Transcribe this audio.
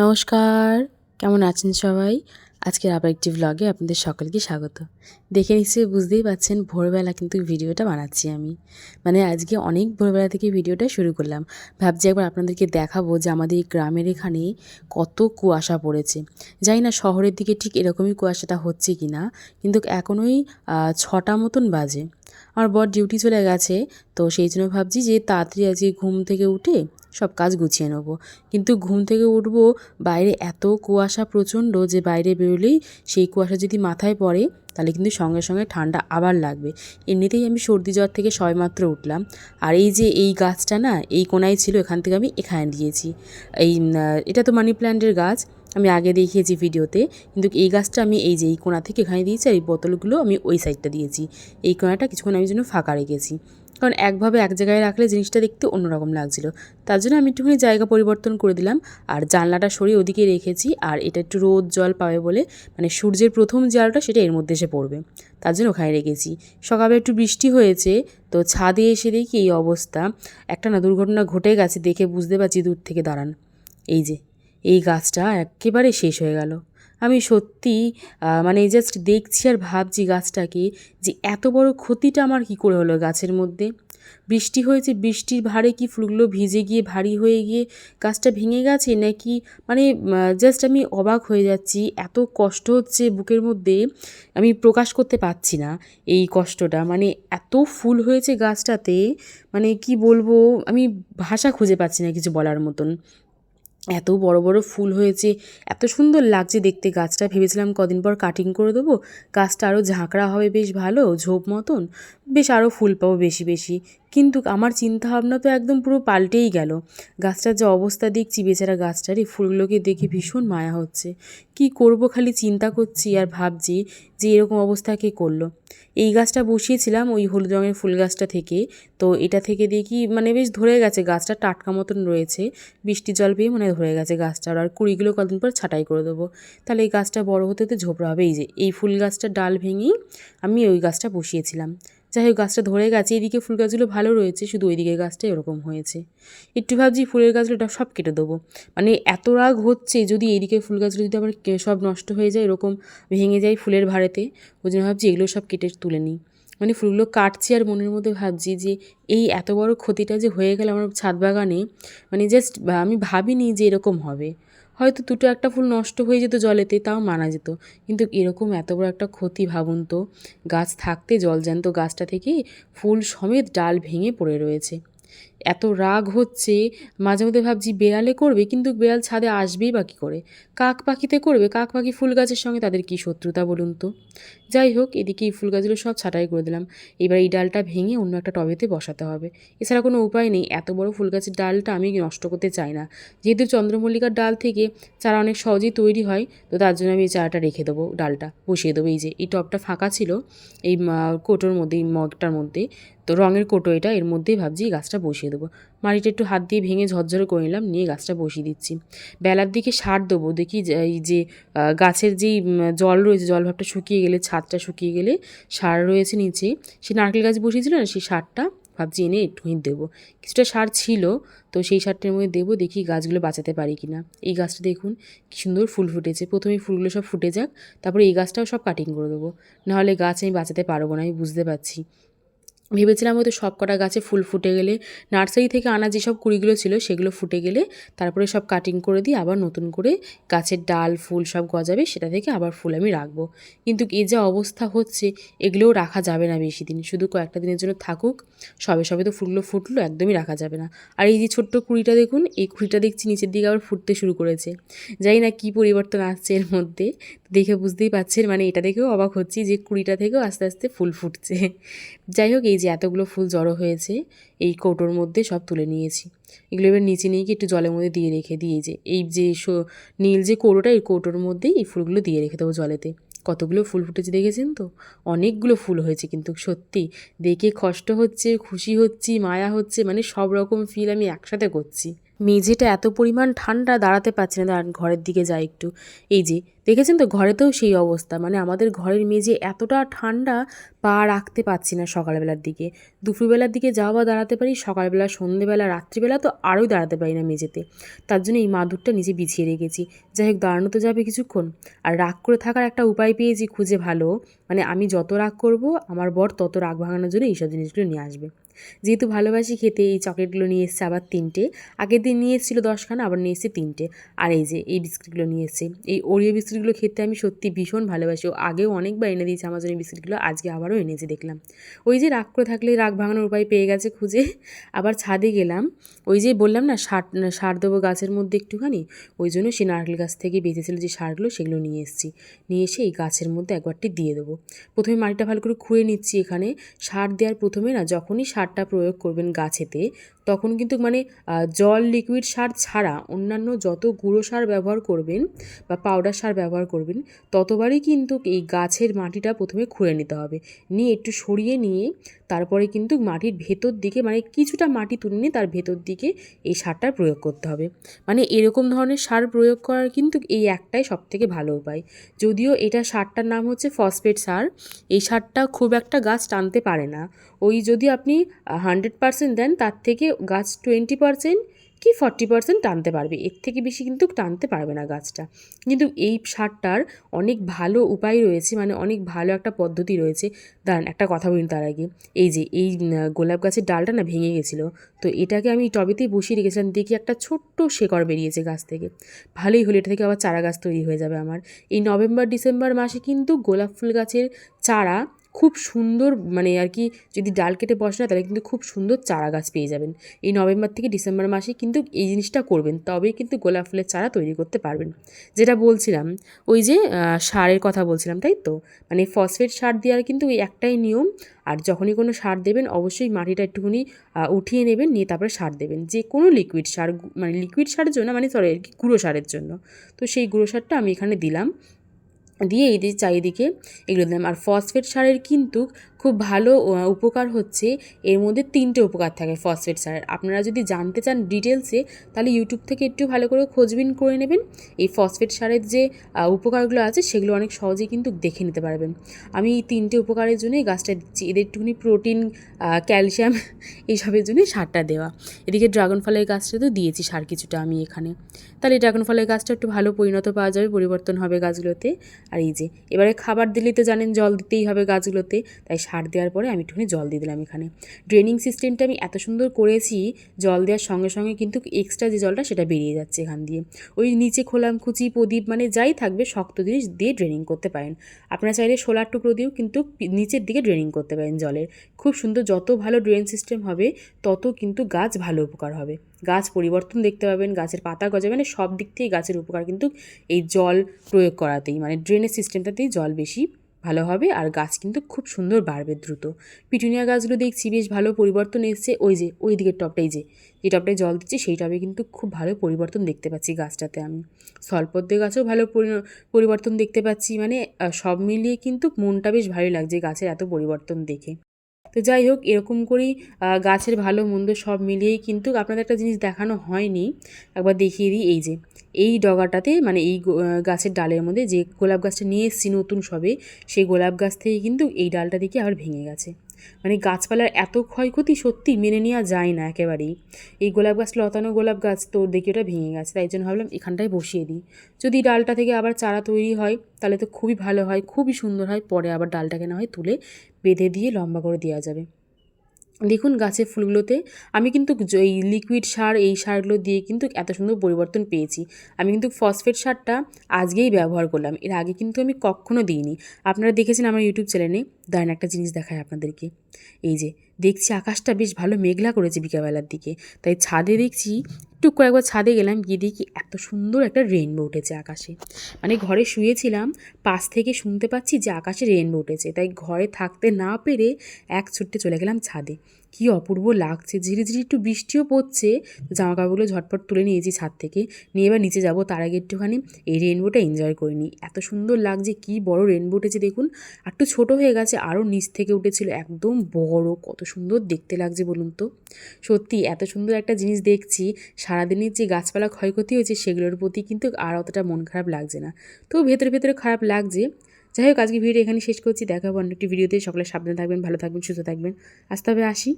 নমস্কার, কেমন আছেন সবাই? আজকের আবার একটি ভ্লগে আপনাদের সকলকে স্বাগত। দেখে নিশ্চয়ই বুঝতেই পাচ্ছেন, ভোরবেলা কিন্তু ভিডিওটা বানাচ্ছি আমি। মানে আজকে অনেক ভোরবেলা থেকে ভিডিওটা শুরু করলাম। ভাবছি একবার আপনাদেরকে দেখাবো যে আমাদের গ্রামের এখানে কত কুয়াশা পড়েছে। জানি না শহরের দিকে ঠিক এরকমই কুয়াশাটা হচ্ছে কি না কিন্তু এখনোই ছটা মতন বাজে। আমার বর ডিউটি চলে গেছে, তো সেই জন্য ভাবছি যে তাড়াতাড়ি আজকে ঘুম থেকে উঠে সব কাজ গুছিয়ে নেব। কিন্তু ঘুম থেকে উঠবো, বাইরে এত কুয়াশা প্রচণ্ড যে বাইরে বেরোলেই সেই কুয়াশা যদি মাথায় পড়ে, তাহলে কিন্তু সঙ্গে সঙ্গে ঠান্ডা আবার লাগবে। এমনিতেই আমি সর্দি জ্বর থেকে সবেমাত্র উঠলাম। আর এই যে এই গাছটা না, এই কোনায় ছিল, এখান থেকে আমি এখানে দিয়েছি। এই এটা তো মানি প্ল্যান্টের গাছ, আমি আগে দেখিয়েছি ভিডিওতে। কিন্তু এই গাছটা আমি এই যে এই কোণা থেকে এখানে দিয়েছি, আর এই বোতলগুলো আমি ওই সাইডটা দিয়েছি। এই কোণাটা কিছুক্ষণ আমি জন্য ফাঁকা রেখেছি। কারণ একভাবে এক জায়গায় রাখলে জিনিসটা দেখতে অন্যরকম লাগছিল। তার জন্য আমি একটুখানি জায়গা পরিবর্তন করে দিলাম। আর জানলাটা সরিয়ে ওদিকে রেখেছি। আর এটা একটু রোদ জল পাবে বলে মানে সূর্যের প্রথম যে আলোটা সেটা এর মধ্যে এসে পড়বে। তার জন্য ওখানে রেখেছি। সকালে একটু বৃষ্টি হয়েছে, তো ছাদে এসে দেখি এই অবস্থা। একটা না দুর্ঘটনা ঘটে গেছে দেখে বুঝতে পারছি দূর থেকে দাঁড়ান। এই যে, এই গাছটা একেবারে শেষ হয়ে গেল। আমি সত্যি মানে জাস্ট দেখছি আর ভাবছি গাছটাকে যে এত বড় ক্ষতিটা আমার কি করে হলো গাছের মধ্যে? বৃষ্টি হয়েছে, বৃষ্টির ভারে কি ফুলগুলো ভিজে গিয়ে ভারী হয়ে গিয়ে গাছটা ভেঙে গেছে নাকি? মানে জাস্ট আমি অবাক হয়ে যাচ্ছি, এত কষ্ট হচ্ছে বুকের মধ্যে, আমি প্রকাশ করতে পারছি না এই কষ্টটা। মানে এত ফুল হয়েছে গাছটাতে মানে কি বলব, আমি ভাষা খুঁজে পাচ্ছি না কিছু বলার মতন। এত বড় বড় ফুল হয়েছে, এত সুন্দর লাগছে দেখতে। গাছটা ভেবেছিলাম কদিন পর কাটিং করে দেবো। গাছটা আরও ঝাঁকড়া হবে বেশ ভালো, ঝোপ মতন। বেশ আরও ফুল পাবো বেশি বেশি। কিন্তু আমার চিন্তা ভাবনা তো একদম পুরো পাল্টেই গেল। গাছটার যে অবস্থা দেখছি, বেচারা গাছটার এই ফুলগুলোকে দেখে ভীষণ মায়া হচ্ছে। কি করব খালি চিন্তা করছি আর ভাবছি যে এরকম অবস্থা কে করল। এই গাছটা বসিয়েছিলাম ওই হলুদ রঙের ফুল গাছটা থেকে। তো এটা থেকে দেখি মানে বেশ ধরে গেছে, গাছটা টাটকা মতন রয়েছে। বৃষ্টি জল পেয়ে মানে ধরে গেছে গাছটা আর কুড়িগুলো কদিন পর ছাটাই করে দেবো। তাহলে এই গাছটা বড় হতে হতে ঝোপড়া হবে। এই যে, এই ফুল গাছটা ডাল ভেঙেই আমি ওই গাছটা বসিয়েছিলাম। যাই হোক, গাছটা ধরে গেছে, এদিকে ফুল গাছগুলো ভালো রয়েছে, শুধু ওইদিকে গাছটা এরকম হয়েছে। একটু ভাবছি ফুলের গাছগুলো সব কেটে দেবো। মানে এত রাগ হচ্ছে যদি এইদিকে ফুল গাছগুলো যদি আবার সব নষ্ট হয়ে যায়, এরকম ভেঙে যায় ফুলের ভাড়েতে, ওই জন্য ভাবছি এগুলো সব কেটে তুলে নিই। মানে ফুলগুলো কাটছি আর মনের মধ্যে ভাবছি যে এই এত বড় ক্ষতিটা যে হয়ে গেল আমার ছাদ বাগানে মানে জাস্ট আমি ভাবিনি যে এরকম হবে। হয়তো দুটো একটা ফুল নষ্ট হয়ে যেত জলেতে, তাও মানা যেত। কিন্তু এরকম এত বড় একটা ক্ষতি ভাবুন তো। গাছ থাকতে জল জ্যান্ত গাছটা থেকে ফুল সমেত ডাল ভেঙে পড়ে রয়েছে। এত রাগ হচ্ছে, মাঝে মধ্যে ভাবছি বেড়ালে করবে, কিন্তু বেড়াল ছাদে আসবেই বা কী করে? কাক পাখিতে করবে? কাক পাখি ফুল গাছের সঙ্গে তাদের কী শত্রুতা বলুন তো? যাই হোক, এদিকে এই ফুল গাছগুলো সব ছাঁটাই করে দিলাম। এবার এই ডালটা ভেঙে অন্য একটা টবেতে বসাতে হবে। এছাড়া কোনো উপায় নেই। এত বড় ফুল গাছের ডালটা আমি নষ্ট করতে চাই না। যেহেতু চন্দ্রমল্লিকার ডাল থেকে চারা অনেক সহজেই তৈরি হয়, তো তার জন্য আমি এই চারাটা রেখে দেবো ডালটা। বসিয়ে দেবো। এই যে, এই টবটা ফাঁকা ছিল, এই কোটোর মধ্যে, এই মগটার মধ্যে, তো রঙের কোটো এটা, এর মধ্যেই ভাবছি গাছটা বসিয়ে দেবো। মাটিটা একটু হাত দিয়ে ভেঙে ঝরঝরে করে নিলাম, নিয়ে গাছটা বসিয়ে দিচ্ছি। বেলার দিকে সার দেবো, দেখি এই যে গাছের যেই জল রয়েছে, জল ভাবটা শুকিয়ে গেলে, ছাদটা শুকিয়ে গেলে সার রয়েছে নিচে। সে নারকেল গাছ বসিয়েছিল না সেই সারটা ভাবছি এনে একটুখানি দেবো। কিছুটা সার ছিল, তো সেই সারটার মধ্যে দেবো, দেখি গাছগুলো বাঁচাতে পারি কি না। এই গাছটা দেখুন, কি সুন্দর ফুল ফুটেছে। প্রথমে ফুলগুলো সব ফুটে যাক, তারপরে এই গাছটাও সব কাটিং করে দেবো। নাহলে গাছ আমি বাঁচাতে পারব না, আমি বুঝতে পারছি। ভেবেছিলাম হয়তো সব কটা গাছে ফুল ফুটে গেলে। নার্সারি থেকে আনা যেসব কুড়িগুলো ছিল সেগুলো ফুটে গেলে তারপরে সব কাটিং করে দিয়ে আবার নতুন করে গাছের ডাল, ফুল সব গজাবে, সেটা থেকে আবার ফুল আমি রাখব। কিন্তু এই যে অবস্থা হচ্ছে, এগুলোও রাখা যাবে না বেশি দিন। শুধু কয়েকটা দিনের জন্য থাকুক, সবে সবে তো ফুলগুলো ফুটলো, একদমই রাখা যাবে না। আর এই যে ছোট্ট কুড়িটা দেখুন, এই কুড়িটা দেখছি নিচের দিকে আবার ফুটতে শুরু করেছে। জানি না কী পরিবর্তন আসছে এর মধ্যে, দেখে বুঝতেই পারছেন মানে এটা দেখেও অবাক হচ্ছি যে কুড়িটা থেকেও আস্তে আস্তে ফুল ফুটছে। যাই হোক, এই যে এতগুলো ফুল জড়ো হয়েছে, এই কৌটোর মধ্যে সব তুলে নিয়েছি। এগুলো এবার নিচে নিয়ে গিয়ে একটু জলের মধ্যে দিয়ে রেখে দিয়ে যে, এই যে নীল যে কৌটোটা, এই কৌটোর মধ্যেই এই ফুলগুলো দিয়ে রেখে দেবো জলেতে। কতগুলো ফুল ফুটেছে দেখেছেন তো? অনেকগুলো ফুল হয়েছে কিন্তু, সত্যি। দেখে কষ্ট হচ্ছে, খুশি হচ্ছি, মায়া হচ্ছে মানে সব রকম ফিল আমি একসাথে করছি। মেঝেটা এত পরিমাণ ঠান্ডা দাঁড়াতে পারছি না। ঘরের দিকে যাই একটু। এই যে, দেখেছেন তো, ঘরেতেও সেই অবস্থা। মানে আমাদের ঘরের মেঝে এতটা ঠান্ডা পা রাখতে পারছি না সকালবেলার দিকে। দুপুরবেলার দিকে যাওয়া বা দাঁড়াতে পারি, সকালবেলা, সন্ধেবেলা, রাত্রিবেলা তো আরোই দাঁড়াতে পারি না মেঝেতে। তার জন্য এই মাদুরটা নিচে বিছিয়ে রেখেছি। যাই হোক, দাঁড়ানো তো যাবে কিছুক্ষণ। আর রাগ করে থাকার একটা উপায় পেয়েছি, খুঁজে ভালো। মানে আমি যত রাগ করব, আমার বর তত রাগ ভাঙানোর জন্য এইসব জিনিসগুলো নিয়ে আসবে। যেহেতু ভালোবাসি খেতে এই চকলেটগুলো নিয়ে এসছে আবার তিনটে। আগের দিন নিয়ে এসেছিল দশখানা, আবার নিয়ে এসছে তিনটে। আর এই যে, এই বিস্কিটগুলো নিয়ে এসছে। এই ওরিও বিস্কিটগুলো খেতে আমি সত্যি ভীষণ ভালোবাসি। ও আগেও অনেকবার এনে দিয়েছে আমার জন্য বিস্কিটগুলো, আজকে আবারও এনেছে দেখলাম। ওই যে রাগ করে থাকলে রাগ ভাঙানোর উপায় পেয়ে গেছে খুঁজে। আবার ছাদে গেলাম। ওই যে বললাম না, সার সার দেবো গাছের মধ্যে একটুখানি। ওই জন্য সে নারকেল গাছ থেকে বেঁচেছিল যে সারগুলো, সেগুলো নিয়ে এসেছি। নিয়ে এসে এই গাছের মধ্যে একবারটি দিয়ে দেবো। প্রথমে মাটিটা ভালো করে খুঁড়ে নিচ্ছি এখানে। সার দেওয়ার প্রথমে না, যখনই সারটা প্রয়োগ করবেন গাছেতে। তখন কিন্তু মানে জল লিকুইড সার ছাড়া অন্যান্য যত গুঁড়ো সার ব্যবহার করবেন বা পাউডার সার ব্যবহার করবেন, ততবারই কিন্তু এই গাছের মাটিটা প্রথমে খুঁড়ে নিতে হবে। নিয়ে একটু সরিয়ে নিয়ে তারপরে কিন্তু মাটির ভেতর দিকে মানে কিছুটা মাটি তুলে নিয়ে তার ভেতর দিকে এই সারটা প্রয়োগ করতে হবে। মানে এরকম ধরনের সার প্রয়োগ করার কিন্তু এই একটাই সব থেকে ভালো উপায়। যদিও এটা সারটার নাম হচ্ছে ফসফেট সার, এই সারটা খুব একটা গাছ টানতে পারে না। ওই যদি আপনি হান্ড্রেড পার্সেন্ট দেন তার থেকে গাছ টোয়েন্টি পার্সেন্ট কি ফর্টি পার্সেন্ট টানতে পারবে? এর থেকে বেশি কিন্তু টানতে পারবে না গাছটা। কিন্তু এই সারটার অনেক ভালো উপায় রয়েছে মানে অনেক ভালো একটা পদ্ধতি রয়েছে। দাঁড়ান, একটা কথা বলুন তার আগে। এই যে, এই গোলাপ গাছের ডালটা না ভেঙে গেছিল। তো এটাকে আমি টবেতেই বসিয়ে রেখেছিলাম, দেখি একটা ছোট্ট শেকড় বেরিয়েছে গাছ থেকে। ভালোই হলো, এটা থেকে আবার চারা গাছ তৈরি হয়ে যাবে আমার। এই নভেম্বর, ডিসেম্বর মাসে কিন্তু গোলাপ ফুল গাছের চারা খুব সুন্দর মানে আর কি যদি ডাল কেটে বসে না তাহলে কিন্তু খুব সুন্দর চারা গাছ পেয়ে যাবেন। এই নভেম্বর থেকে ডিসেম্বর মাসে কিন্তু এই জিনিসটা করবেন, তবেই কিন্তু গোলাপ ফুলের চারা তৈরি করতে পারবেন। যেটা বলছিলাম, ওই যে সারের কথা বলছিলাম, তাই তো? মানে ফসফেট সার দেওয়ার কিন্তু ওই একটাই নিয়ম, আর যখনই কোনো সার দেবেন, অবশ্যই মাটিটা একটুখানি উঠিয়ে নেবেন, নিয়ে তারপরে সার দেবেন। যে কোনো লিকুইড সার মানে লিকুইড সারের জন্য মানে সরি আর কি গুঁড়ো সারের জন্য। তো সেই গুঁড়ো সারটা আমি এখানে দিলাম। দিয়ে এই যে চারিদিকে এগুলো দিলাম। আর ফসফেট সারের কিন্তু খুব ভালো উপকার হচ্ছে। এর মধ্যে তিনটে উপকার থাকে ফসফেট সারের আপনারা যদি জানতে চান ডিটেলসে তাহলে ইউটিউব থেকে একটু ভালো করে খোঁজবিন, করে নেবেন। এই ফসফেট সারের যে উপকারগুলো আছে, সেগুলো অনেক সহজেই কিন্তু দেখে নিতে পারবেন। আমি এই তিনটে উপকারের জন্যই গাছটা দিচ্ছি। এদের একটুখানি প্রোটিন ক্যালসিয়াম এইসবের জন্যই সারটা দেওয়া। এদিকে ড্রাগন ফলের গাছটা তো দিয়েছি সার কিছুটা আমি এখানে। তাহলে ড্রাগন ফলের গাছটা একটু ভালো পরিণত পাওয়া যাবে, পরিবর্তন হবে গাছগুলোতে। আর এই যে, এবারে খাবার দিলেই তো জানেন জল দিতেই হবে গাছগুলোতে। তাই সার দেওয়ার পরে আমি একটুখানি জল দিয়ে দিলাম এখানে। ড্রেনিং সিস্টেমটা আমি এত সুন্দর করেছি, জল দেওয়ার সঙ্গে সঙ্গে কিন্তু এক্সট্রা যে জলটা সেটা বেরিয়ে যাচ্ছে এখান দিয়ে। ওই নিচে খোলাম খুচি প্রদীপ মানে যাই থাকবে শক্ত জিনিস দিয়ে ড্রেনিং করতে পারেন। আপনারা চাইলে সোলার টুকরো দিয়েও কিন্তু নিচের দিকে ড্রেনিং করতে পারেন জলের। খুব সুন্দর যত ভালো ড্রেন সিস্টেম হবে, তত কিন্তু গাছ ভালো উপকার হবে। গাছ পরিবর্তন দেখতে পাবেন, গাছের পাতা গজাবে মানে সব দিক থেকে গাছের উপকার কিন্তু এই জল প্রয়োগ করাতেই মানে ড্রেনের সিস্টেমটাতেই জল বেশি ভালো হবে আর গাছ কিন্তু খুব সুন্দর বাড়বে দ্রুত। পিটুনিয়া গাছগুলো দেখছি বেশ ভালো পরিবর্তন এসছে। ওই যে, ওই দিকের টপটাই যে যে টপটায় জল দিচ্ছে সেই টবে কিন্তু খুব ভালো পরিবর্তন দেখতে পাচ্ছি গাছটাতে আমি। স্বল্পদ্য গাছেও ভালো পরি- পরিবর্তন দেখতে পাচ্ছি। মানে সব মিলিয়ে কিন্তু মনটা বেশ ভালোই লাগছে গাছের এত পরিবর্তন দেখে। তো যাই হোক, এরকম করেই গাছের ভালো মন্দ সব মিলিয়েই কিন্তু আপনাদের একটা জিনিস দেখানো হয়নি। একবার দেখিয়ে দিই, এই যে, এই ডগাটাতে মানে এই গাছের ডালের মধ্যে যে গোলাপ গাছটা নিয়ে এসেছি নতুন সবে, সেই গোলাপ গাছ থেকে কিন্তু এই ডালটা দেখে আবার ভেঙে গেছে। মানে গাছপালার এত ক্ষয়ক্ষতি সত্যি মেনে নেওয়া যায় না একেবারেই। এই গোলাপ গাছ, লতানো গোলাপ গাছ তো দেখি ওটা ভেঙে গেছে, তাই জন্য ভাবলাম এখানটায় বসিয়ে দিই। যদি ডালটা থেকে আবার চারা তৈরি হয়, তাহলে তো খুবই ভালো হয়, খুবই সুন্দর হয়, পরে আবার ডালটাকে না হয় তুলে বেঁধে দিয়ে লম্বা করে দেওয়া যাবে। দেখুন গাছের ফুলগুলোতে আমি কিন্তু এই লিকুইড সার, এই সারগুলো দিয়ে কিন্তু এত সুন্দর পরিবর্তন পেয়েছি। আমি কিন্তু ফসফেট সারটা আজকেই ব্যবহার করলাম। এর আগে কিন্তু আমি কখনও দিইনি। আপনারা দেখেছেন আমার ইউটিউব চ্যানেলে দাঁড়ান একটা জিনিস দেখায় আপনাদেরকে। এই যে দেখছি আকাশটা বেশ ভালো মেঘলা করেছে বিকালবেলার দিকে। তাই ছাদে দেখছি, একটু কয়েকবার ছাদে গেলাম, গিয়ে দেখি এত সুন্দর একটা রেনবো উঠেছে আকাশে। মানে ঘরে শুয়েছিলাম, পাশ থেকে শুনতে পাচ্ছি যে আকাশে রেনবো উঠেছে। তাই ঘরে থাকতে না পেরে এক ছুটতে চলে গেলাম ছাদে। কি অপূর্ব লাগছে। ঝিরি ঝিরি একটু বৃষ্টিও পড়ছে। জামা কাপড়গুলো ঝটপট তুলে নিয়েছি ছাদ থেকে। নিয়ে এবার নিচে যাব। তার আগে একটুখানি এই রেনবোটা এনজয় করে নিই। এত সুন্দর লাগছে, কি বড় রেনবো উঠেছে দেখুন। আর একটু ছোটো হয়ে গেছে আরও নিচ থেকে উঠেছিল। একদম বড়, কত সুন্দর দেখতে লাগছে বলুন তো। সত্যি, এত সুন্দর একটা জিনিস দেখছি। সারাদিনের যে গাছপালা ক্ষয়ক্ষতি হয়েছে, সেগুলোর প্রতি কিন্তু আর অতটা মন খারাপ লাগছে না। তো ভেতরে ভেতরে খারাপ লাগছে। যাই হোক আজকে ভিডিও এখানে শেষ করছি। দেখাবো অন্য একটি ভিডিওতে। সকলে সাবধানে থাকবেন, ভালো থাকবেন, সুস্থ থাকবেন। আসতে হবে আসি।